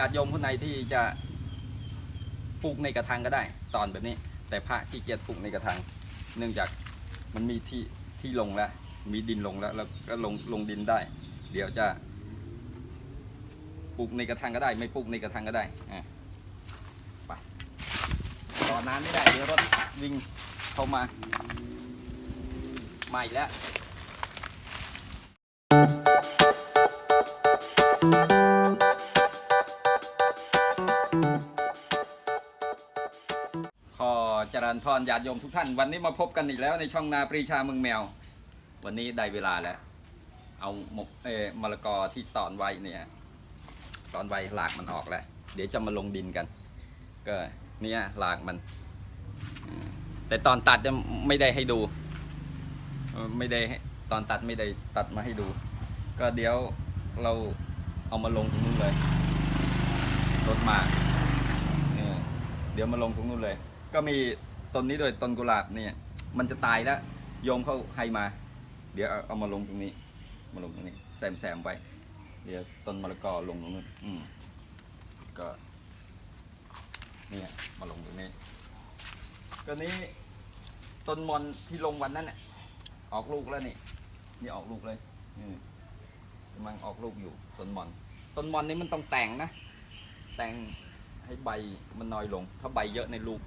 ญาติโยมคนไหนที่จะปลูกในกระถางก็ได้ ตอนแบบนี้ แต่พระขี้เกียจปลูกในกระถางเนื่องจากมันมีที่ที่ลงแล้ว มีดินลงแล้ว แล้วก็ลงลงดินได้ เดี๋ยวจะปลูกในกระถางก็ได้ ไม่ปลูกในกระถางก็ได้อะไปต่อนานไม่ได้เดี๋ยวรถวิ่งเข้ามามาอีกแล้วข พรญาติโยมทุกท่าน วันนี้มาพบกันอีกแล้วในช่องนาปรีชาเมืองแมว วันนี้ได้เวลาแล้ว เอาหมกเอมะละกอที่ตอนไว้เนี่ย ตอนไว้หลากมันออกแล้ว เดี๋ยวจะมาลงดินกัน ก็เนี่ยหลากมัน แต่ตอนตัดจะไม่ได้ให้ดู ไม่ได้ตอนตัดไม่ได้ตัดมาให้ดู ก็เดี๋ยวเราเอามาลงตรงนู้นเลยรถมาเออเดี๋ยวมาลงตรงนู้นเลย ก็มี ต้นนี้ด้วยต้นกุหลาบเนี่ยมันจะตายแล้วโยมเขาให้มา เดี๋ยวเอามาลงตรงนี้ มาลงตรงนี้แซมแซมไป เดี๋ยวต้นมะละกอลงตรงนู้นอืมก็เนี่ยมาลงตรงนี้ก็นี้ต้นมอนที่ลงวันนั้นเนี่ยออกลูกแล้วนี่นี่ออกลูกเลยอืมกำลังออกลูกอยู่ต้นมอนต้นมอนนี่มันต้องแต่งนะ แต่งให้ใบมันน้อยลง ถ้าใบเยอะในลูก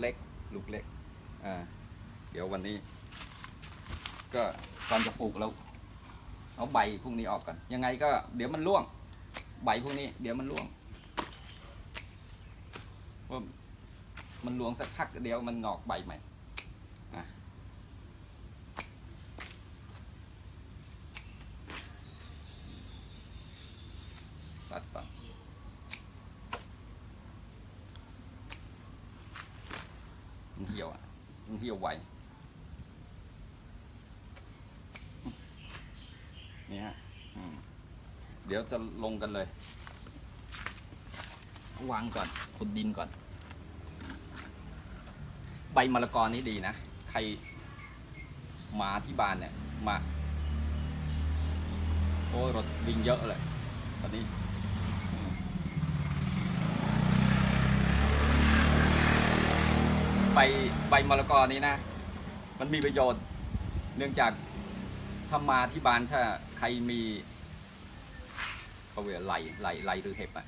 เล็ก ลูกเล็กอ่าเดี๋ยววันนี้ ก็ตอนจะปลูกเราเอาใบพวกนี้ออกก่อนยังไงก็เดี๋ยวมันร่วง ใบพวกนี้ เดี๋ยวมันร่วงว่ามันร่วงสักพักเดี๋ยวมันงอกใบใหม่อะตัดก่อนมันเหี่ยวอะมันเหี่ยว ไวนี่ฮะเดี๋ยวจะลงกันเลย วางก่อนขุดดินก่อน ใบมะละกอนี่ดีนะ ใครมาที่บ้านเนี่ยมา โอ้ยรถวิ่งเยอะเลยตอนนี้อืม ใบใบมะละกอนี้นะ มันมีประโยชน์ เนื่องจากถ้ามาที่บ้านถ้าใครมีเขาเรียกไหลไหลไหลหรือเห็บอะ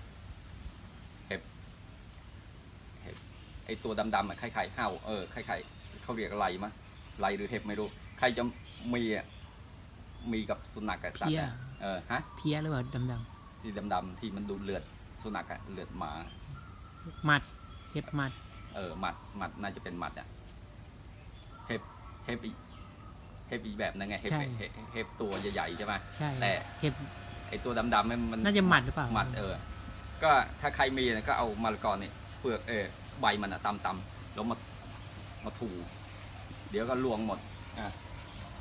เห็บเห็บไอตัวดำๆอะไข่ไข่เห่าเออไข่ไข่เขาเรียกไหลมะไหลหรือเห็บไม่รู้ ใครจะมีอะมีกับสุนัขกับสัตว์อะเออฮะเพี้ยหรือเปล่าดำสีดำๆที่มันดูดเลือดสุนัขอะเลือดหมา ๆหมัดเห็บหมัด เออหมัดหมัดน่าจะเป็นหมัดอะเห็บเห็บอีกเห็บอีกแบบนึงไงเห็บเห็บเห็บตัวใหญ่ๆใช่ไหมใช่แต่เห็บไอตัวดำๆมันมัน น่าจะหมัดหรือเปล่าหมัดเออ ก็ถ้าใครมีเนี่ยก็เอามะละกอนี่เปลือกเออใบมันอะตำตำๆแล้วมามาถู เดี๋ยวก็ลวงหมดอะ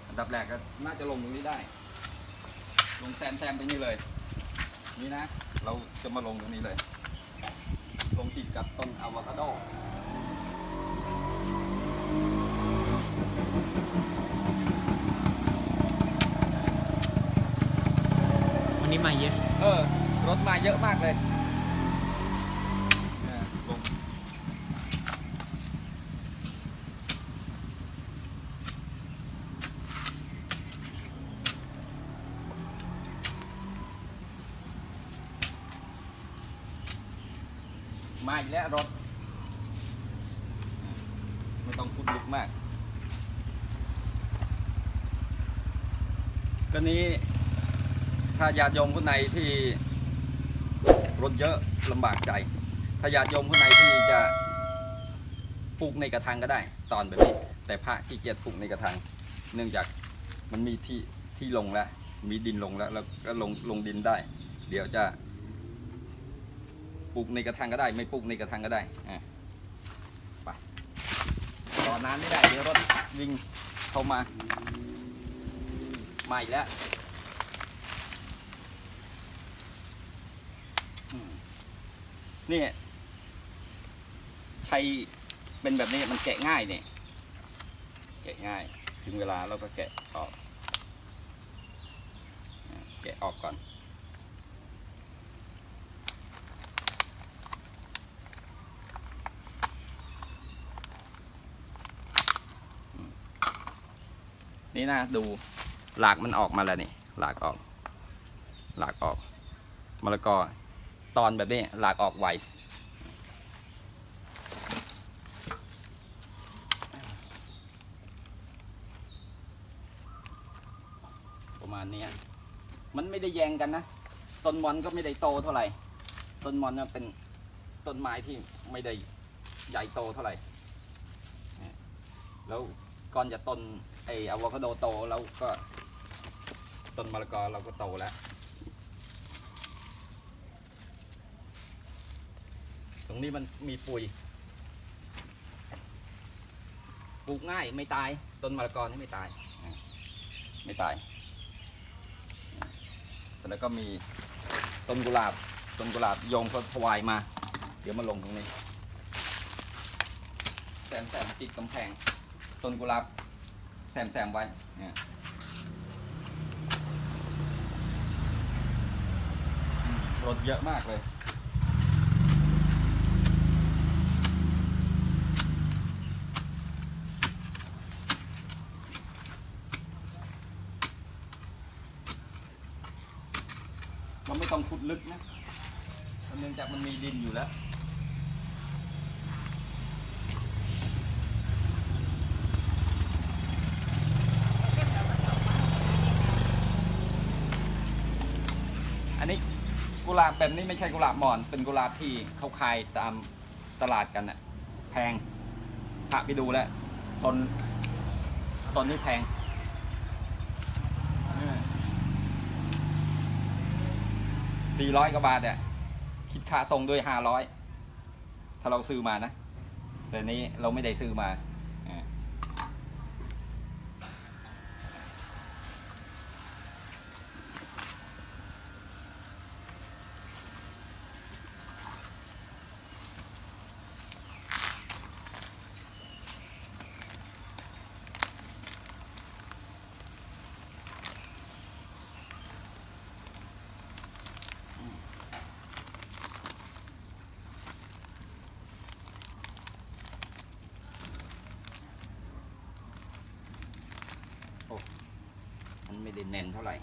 อันดับแรกก็น่าจะลงตรงนี้ได้ ลงแซมแซมตรงนี้เลย นี่นะ เราจะมาลงตรงนี้เลย ลงติดกับต้นอะโวคาโด วันนี้มาเยอะ เออ รถมาเยอะมากเลยเนี่ยลงมาอีกแล้วรถ ไม่ต้องพูดลึกมาก ก็นี้ ถ้าญาติโยมคนไหนที่รถเยอะลำบากใจ ถ้าญาติโยมคนไหนที่จะปลูกในกระถางก็ได้ ตอนแบบนี้ แต่พระขี้เกียจปลูกในกระถางเนื่องจากมันมีที่ที่ลงแล้ว มีดินลงแล้วแล้วก็ลงลงดินได้ เดี๋ยวจะปลูกในกระถางก็ได้ ไม่ปลูกในกระถางก็ได้อะไปรอนานไม่ได้เดี๋ยวรถวิ่งเข้ามาาอีกแล้วนี่ชัยเป็นแบบนี้มันแกะง่ายเนี่ยแกะง่าย ถึงเวลาเราก็แกะออก แกะออกก่อนนี่นะดู หลากมันออกมาแล้วนี่หลากออก หลากออกมะละกอตอนแบบนี้หลากออกไวประมาณนี้มันไม่ได้แยงกันนะต้นมอนก็ไม่ได้โตเท่าไหร่ต้นมอนน่ะเป็นต้นไม้ที่ไม่ได้ใหญ่โตเท่าไหร่แล้วก่อนจะต้นไอ้อะโวคาโดโตแล้วก็ ต้นมะละกอเราก็โตแล้วตรงนี้มันมีปุ๋ยปลูกง่ายไม่ตายต้นมะละกอนี่ไม่ตาย ไม่ตายแล้วก็มีต้นกุหลาบต้นกุหลาบโยมเขาถวายมา เดี๋ยวมาลงตรงนี้แซมแซมติดกำแพงต้นกุหลาบแซมแซมไว้เนี่ย รถเยอะมากเลย เราไม่ต้องขุดลึกนะเนื่องจากมันมีดินอยู่แล้วอันนี้ กุหลาบแบบนี้ไม่ใช่กุหลาบหมอน เป็นกุหลาบที่เขาขายตามตลาดกันน่ะแพงพระไปดูแล้วต้นต้นนี้แพงสี่ร้อยกว่าบาทเนี่ยคิดค่าส่งด้วยห้าร้อยถ้าเราซื้อมานะ แต่นี้เราไม่ได้ซื้อมาอ่า มันไม่ได้แน่นเท่าไหร่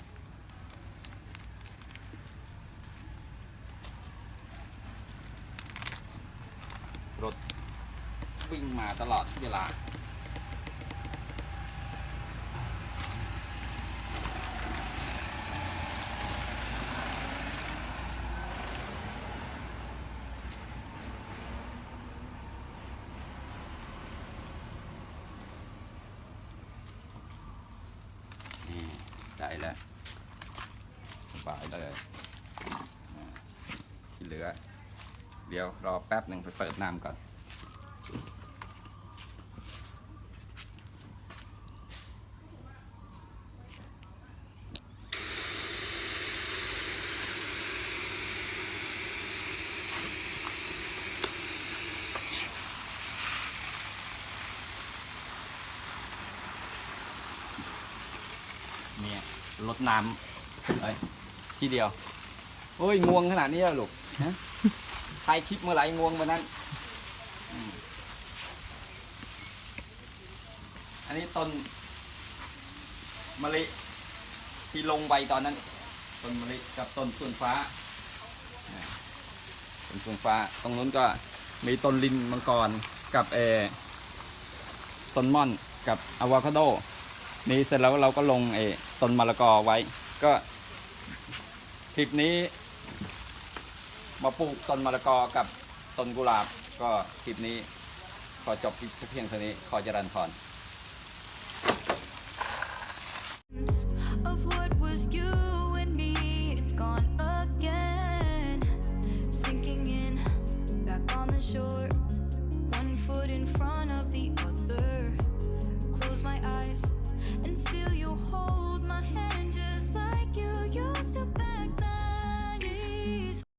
รถวิ่งมาตลอดเวลา นี่ ได้แล้วสบายเลยที่เหลือ เดี๋ยวรอแป๊บหนึ่งไปเปิดน้ำก่อนเนี่ย ลดน้ำเอ้ยทีเดียวโอ้ยงวงขนาดนี้แล้วลูกฮะถ่ายคลิปเมื่อไหร่งวงวันนั้น อันนี้ต้นมะลิที่ลงใบตอนนั้น ต้นมะลิกับต้นเฟื่องฟ้าต้นเฟื่องฟ้า ตรงนู้นก็มีต้นลินมังกรกับเอต้นม่อนกับอะโวคาโด นี่เสร็จแล้วเราก็ลงไอ้ต้นมะละกอไว้ ก็คลิปนี้ มาปลูกต้นมะละกอกับต้นกุหลาบ ก็คลิปนี้ขอจบเพียงเท่านี้ขอเจริญพร